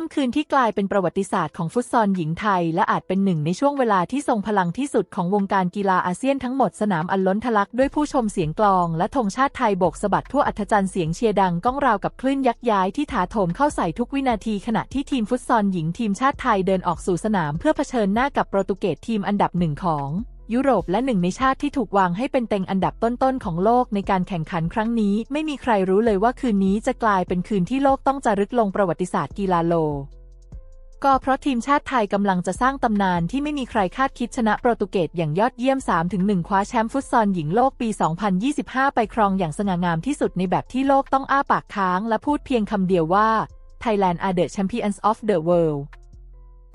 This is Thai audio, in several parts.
ค่ำคืนที่กลายเป็นประวัติศาสตร์ของฟุตซอลหญิงไทย และอาจเป็นหนึ่งในช่วงเวลาที่ทรงพลังที่สุดของวงการกีฬาอาเซียนทั้งหมดสนามอันล้นทะลักด้วยผู้ชมเสียงกลอง และธงชาติไทยโบกสะบัดทั่วอัธจันทร์เสียงเชียร์ดังก้องราวกับคลื่นยักษ์ย้ายที่ถาโถมเข้าใส่ทุกวินาทีขณะที่ทีมฟุตซอลหญิงทีมชาติไทยเดินออกสู่สนามเพื่อเผชิญหน้ากับโปรตุเกสทีมอันดับหนึ่งของ ยุโรปและหนึ่งในชาติที่ถูกวางให้เป็นเต็งอันดับต้นๆของโลกในการแข่งขันครั้งนี้ ไม่มีใครรู้เลยว่าคืนนี้จะกลายเป็นคืนที่โลกต้องจารึกลงประวัติศาสตร์กีฬาโล ก็เพราะทีมชาติไทยกำลังจะสร้างตำนานที่ไม่มีใครคาดคิดชนะโปรตุเกสอย่างยอดเยี่ยม 3-1 คว้าแชมป์ฟุตซอลหญิงโลกปี 2025 ไปครองอย่างสง่างามที่สุดในแบบที่โลกต้องอ้าปากค้าง และพูดเพียงคำเดียวว่า Thailand are the champions of the world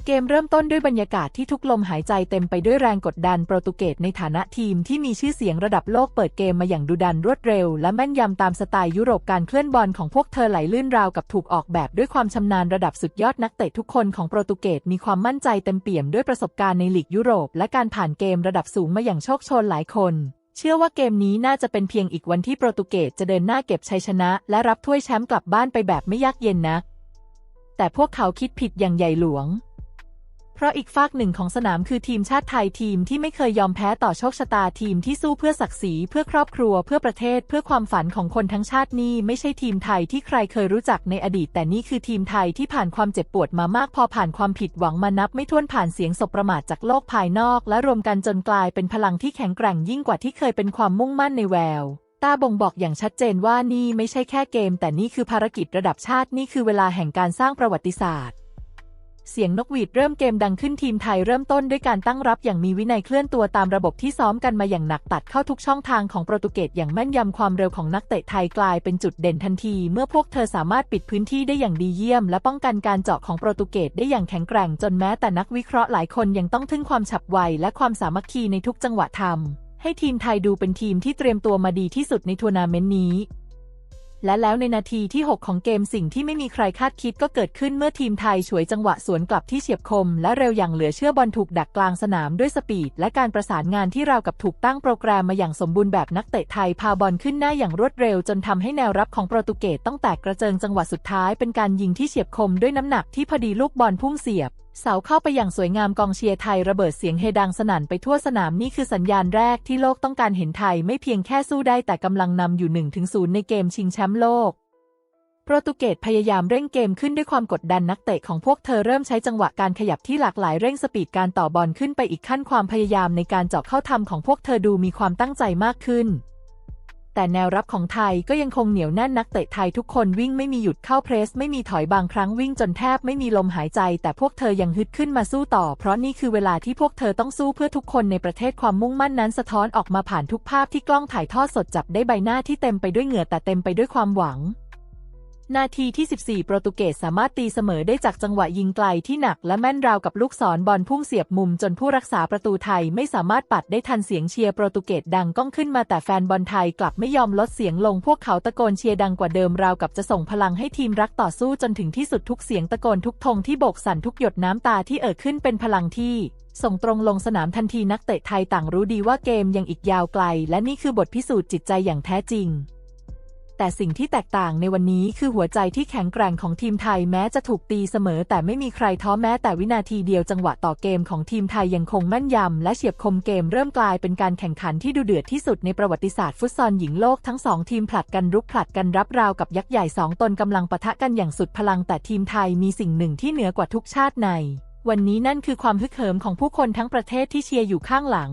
เกมเริ่มต้นด้วยบรรยากาศที่ทุกลมหายใจเต็มไปด้วยแรงกดดันโปรตุเกสในฐานะทีมที่มีชื่อเสียงระดับโลกเปิดเกมมาอย่างดุดันรวดเร็ว และแม่นยำตามสไตล์ยุโรปการเคลื่อนบอลของพวกเธอไหลลื่นราวกับถูกออกแบบด้วยความชำนาญระดับสุดยอดนักเตะทุกคนของโปรตุเกสมีความมั่นใจเต็มเปี่ยมด้วยประสบการณ์ในลีกยุโรป และการผ่านเกมระดับสูงมาอย่างโชคชนหลายคนเชื่อว่าเกมนี้น่าจะเป็นเพียงอีกวันที่โปรตุเกสจะเดินหน้าเก็บชัยชนะ และรับถ้วยแชมป์กลับบ้านไปแบบไม่ยากเย็นนักแต่พวกเขาคิดผิดอย่างใหญ่หลวง ราะอีกฝากหนึ่งของสนามคือทีมชาติไทยทีมที่ไม่เคยยอมแพ้ต่อโชคชะตาทีมที่สู้เพื่อศักดิ์ศรีเพื่อครอบครัวเพื่อประเทศเพื่อความฝันของคนทั้งชาตินี่ไม่ใช่ทีมไทยที่ใครเคยรู้จักในอดีต แต่นี่คือทีมไทยที่ผ่านความเจ็บปวดมามากพอผ่านความผิดหวังมานับไม่ถ้วนผ่านเสียงสบประมาทจากโลกภายนอก และรวมกันจนกลายเป็นพลังที่แข็งแกร่งยิ่งกว่าที่เคยเป็นความมุ่งมั่นในแววตาบ่งบอกอย่างชัดเจนว่านี่ไม่ใช่แค่เกม แต่นี่คือภารกิจระดับชาตินี่คือเวลาแห่งการสร้างประวัติศาสตร์ เสียงนกหวีดเริ่มเกมดังขึ้นทีมไทยเริ่มต้นด้วยการตั้งรับอย่างมีวินัยเคลื่อนตัวตามระบบที่ซ้อมกันมาอย่างหนักตัดเข้าทุกช่องทางของโปรตุเกสอย่างแม่นยำความเร็วของนักเตะไทยกลายเป็นจุดเด่นทันที เมื่อพวกเธอสามารถปิดพื้นที่ได้อย่างดีเยี่ยม และป้องกันการเจาะของโปรตุเกสได้อย่างแข็งแกร่งจนแม้แต่นักวิเคราะห์หลายคนยังต้องทึ่งความฉับไวและความสามัคคีในทุกจังหวะทำให้ทีมไทยดูเป็นทีมที่เตรียมตัวมาดีที่สุดในทัวร์นาเมนต์นี้ และแล้วในนาทีที่ 6 ของเกมสิ่งที่ไม่มีใครคาดคิดก็เกิดขึ้นเมื่อทีมไทยฉวยจังหวะสวนกลับที่เฉียบคม และเร็วอย่างเหลือเชื่อบอลถูกดักกลางสนามด้วยสปีด และการประสานงานที่ราวกับถูกตั้งโปรแกรมมาอย่างสมบูรณ์แบบนักเตะไทยพาบอลขึ้นหน้าอย่างรวดเร็ว จนทำให้แนวรับของโปรตุเกสต้องแตกกระเจิงจังหวะสุดท้ายเป็นการยิงที่เฉียบคมด้วยน้ำหนักที่พอดีลูกบอลพุ่งเสียบ เสาเข้าไปอย่างสวยงามกองเชียร์ไทยระเบิดเสียงเฮดังสนั่นไปทั่วสนามนี่คือสัญญาณแรกที่โลกต้องการเห็นไทยไม่เพียงแค่สู้ได้แต่กำลังนำอยู่1-0ในเกมชิงแชมป์โลกโปรตุเกสพยายามเร่งเกมขึ้นด้วยความกดดันนักเตะของพวกเธอเริ่มใช้จังหวะการขยับที่หลากหลายเร่งสปีดการต่อบอลขึ้นไปอีกขั้นความพยายามในการเจาะเข้าทำของพวกเธอดูมีความตั้งใจมากขึ้น แต่แนวรับของไทยก็ยังคงเหนียวแน่นนักเตะไทยทุกคนวิ่งไม่มีหยุดเข้าเพรส ไม่มีถอยบางครั้งวิ่งจนแทบไม่มีลมหายใจ แต่พวกเธอยังฮึดขึ้นมาสู้ต่อ เพราะนี่คือเวลาที่พวกเธอต้องสู้เพื่อทุกคนในประเทศความมุ่งมั่นนั้นสะท้อนออกมาผ่านทุกภาพที่กล้องถ่ายทอดสดจับได้ใบหน้าที่เต็มไปด้วยเหงื่อแต่เต็มไปด้วยความหวัง นาทีที่ 14 โปรตุเกสสามารถตีเสมอได้จากจังหวะยิงไกลที่หนักและแม่นราวกับลูกศรบอลพุ่งเสียบมุมจนผู้รักษาประตูไทยไม่สามารถปัดได้ทันเสียงเชียร์โปรตุเกสดังก้องขึ้นมาแต่แฟนบอลไทยกลับไม่ยอมลดเสียงลงพวกเขาตะโกนเชียร์ดังกว่าเดิมราวกับจะส่งพลังให้ทีมรักต่อสู้จนถึงที่สุดทุกเสียงตะโกนทุกธงที่โบกสั่นทุกหยดน้ำตาที่เอ่อขึ้นเป็นพลังที่ส่งตรงลงสนามทันทีนักเตะไทยต่างรู้ดีว่าเกมยังอีกยาวไกล และนี่คือบทพิสูจน์จิตใจอย่างแท้จริง แต่สิ่งที่แตกต่างในวันนี้คือหัวใจที่แข็งแกร่งของทีมไทยแม้จะถูกตีเสมอ แต่ไม่มีใครท้อแม้แต่วินาทีเดียวจังหวะต่อเกมของทีมไทยยังคงแม่นยำและเฉียบคมเกมเริ่มกลายเป็นการแข่งขันที่ดูเดือดที่สุดในประวัติศาสตร์ฟุตซอลหญิงโลกทั้งสองทีมผลัดกันรุกผลัดกันรับราวกับยักษ์ใหญ่สองตนกำลังปะทะกันอย่างสุดพลังแต่ทีมไทยมีสิ่งหนึ่งที่เหนือกว่าทุกชาติในวันนี้นั่นคือความฮึกเหิมของผู้คนทั้งประเทศที่เชียร์อยู่ข้างหลัง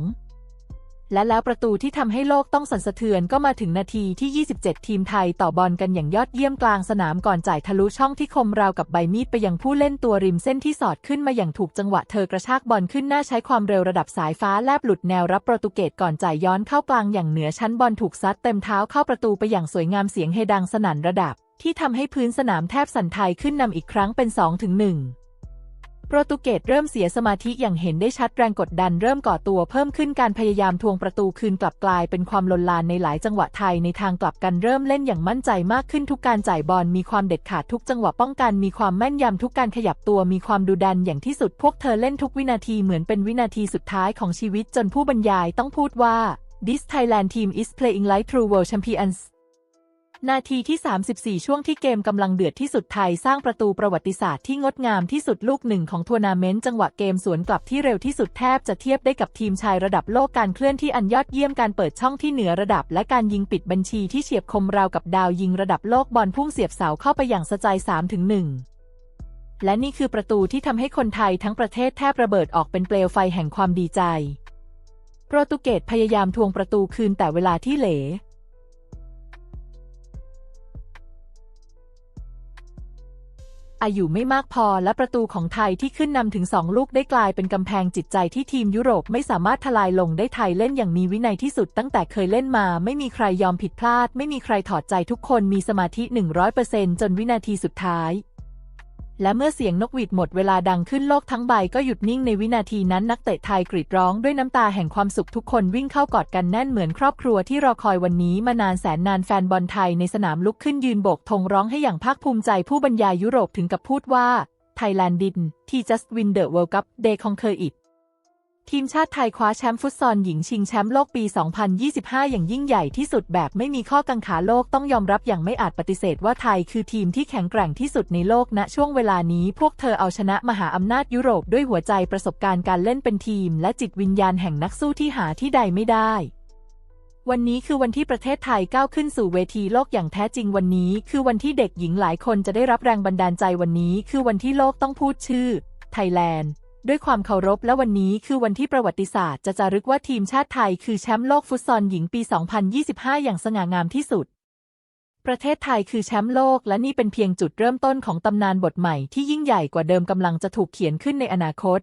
และแล้วประตูที่ทำให้โลกต้องสั่นสะเทือนก็มาถึงนาทีที่ 27 ทีมไทยต่อบอลกันอย่างยอดเยี่ยมกลางสนามก่อนจ่ายทะลุช่องที่คมราวกับใบมีดไปยังผู้เล่นตัวริมเส้นที่สอดขึ้นมาอย่างถูกจังหวะเธอกระชากบอลขึ้นหน้าใช้ความเร็วระดับสายฟ้าแลบหลุดแนวรับโปรตุเกสก่อนจ่ายย้อนเข้ากลางอย่างเหนือชั้นบอลถูกซัดเต็มเท้าเข้าประตูไปอย่างสวยงามเสียงเฮดังสนั่นระดับ ที่ทำให้พื้นสนามแทบสั่นไทยขึ้นนำอีกครั้งเป็น2-1ถึง โปรตุเกสเริ่มเสียสมาธิอย่างเห็นได้ชัดแรงกดดันเริ่มก่อตัวเพิ่มขึ้นการพยายามทวงประตูคืนกลับกลายเป็นความลนลานในหลายจังหวะไทยในทางกลับกันเริ่มเล่นอย่างมั่นใจมากขึ้นทุกการจ่ายบอลมีความเด็ดขาดทุกจังหวะป้องกันมีความแม่นยำทุกการขยับตัวมีความดุดันอย่างที่สุดพวกเธอเล่นทุกวินาทีเหมือนเป็นวินาทีสุดท้ายของชีวิตจนผู้บรรยายต้องพูดว่า This Thailand team is playing like true world champions นาทีที่ 34 ช่วงที่เกมกำลังเดือดที่สุดไทยสร้างประตูประวัติศาสตร์ที่งดงามที่สุดลูกหนึ่งของทัวร์นาเมนต์จังหวะเกมสวนกลับที่เร็วที่สุดแทบจะเทียบได้กับทีมชายระดับโลกการเคลื่อนที่อันยอดเยี่ยมการเปิดช่องที่เหนือระดับ และการยิงปิดบัญชีที่เฉียบคมราวกับดาวยิงระดับโลกบอลพุ่งเสียบเสาเข้าไปอย่างสะใจ3ถึง1และนี่คือประตูที่ทำให้คนไทยทั้งประเทศแทบระเบิดออกเป็นเปลวไฟแห่งความดีใจ โปรตุเกสพยายามทวงประตูคืนแต่เวลาที่เหล อายุไม่มากพอและประตูของไทยที่ขึ้นนำถึงสองลูกได้กลายเป็นกำแพงจิตใจที่ทีมยุโรปไม่สามารถทลายลงได้ไทยเล่นอย่างมีวินัยที่สุดตั้งแต่เคยเล่นมา ไม่มีใครยอมผิดพลาด ไม่มีใครถอดใจทุกคนมีสมาธิ 100%จนวินาทีสุดท้าย และเมื่อเสียงนกหวีดหมดเวลาดังขึ้นโลกทั้งใบก็หยุดนิ่งในวินาทีนั้นนักเตะไทยกรีดร้องด้วยน้ำตาแห่งความสุขทุกคนวิ่งเข้ากอดกันแน่นเหมือนครอบครัวที่รอคอยวันนี้มานานแสนนานแฟนบอลไทยในสนามลุกขึ้นยืนโบกธงร้องให้อย่างภาคภูมิใจผู้บรรยายยุโรปถึงกับพูดว่า Thailand did t just win the World Cup day conquer it ทีมชาติไทยคว้าแชมป์ฟุตซอลหญิงชิงแชมป์โลกปี 2025 อย่างยิ่งใหญ่ที่สุดแบบไม่มีข้อกังขาโลกต้องยอมรับอย่างไม่อาจปฏิเสธว่าไทยคือทีมที่แข็งแกร่งที่สุดในโลกณช่วงเวลานี้พวกเธอเอาชนะมหาอำนาจยุโรปด้วยหัวใจประสบการณ์การเล่นเป็นทีม และจิตวิญญาณแห่งนักสู้ที่หาที่ใดไม่ได้วันนี้คือวันที่ประเทศไทยก้าวขึ้นสู่เวทีโลกอย่างแท้จริงวันนี้ คือวันที่เด็กหญิงหลายคนจะได้รับแรงบันดาลใจวันนี้ คือวันที่โลกต้องพูดชื่อ ไทยแลนด์ ด้วยความเคารพและวันนี้คือวันที่ประวัติศาสตร์จะจารึกว่าทีมชาติไทยคือแชมป์โลกฟุตซอลหญิงปี 2025 อย่างสง่างามที่สุด ประเทศไทยคือแชมป์โลกและนี่เป็นเพียงจุดเริ่มต้นของตำนานบทใหม่ที่ยิ่งใหญ่กว่าเดิมกำลังจะถูกเขียนขึ้นในอนาคต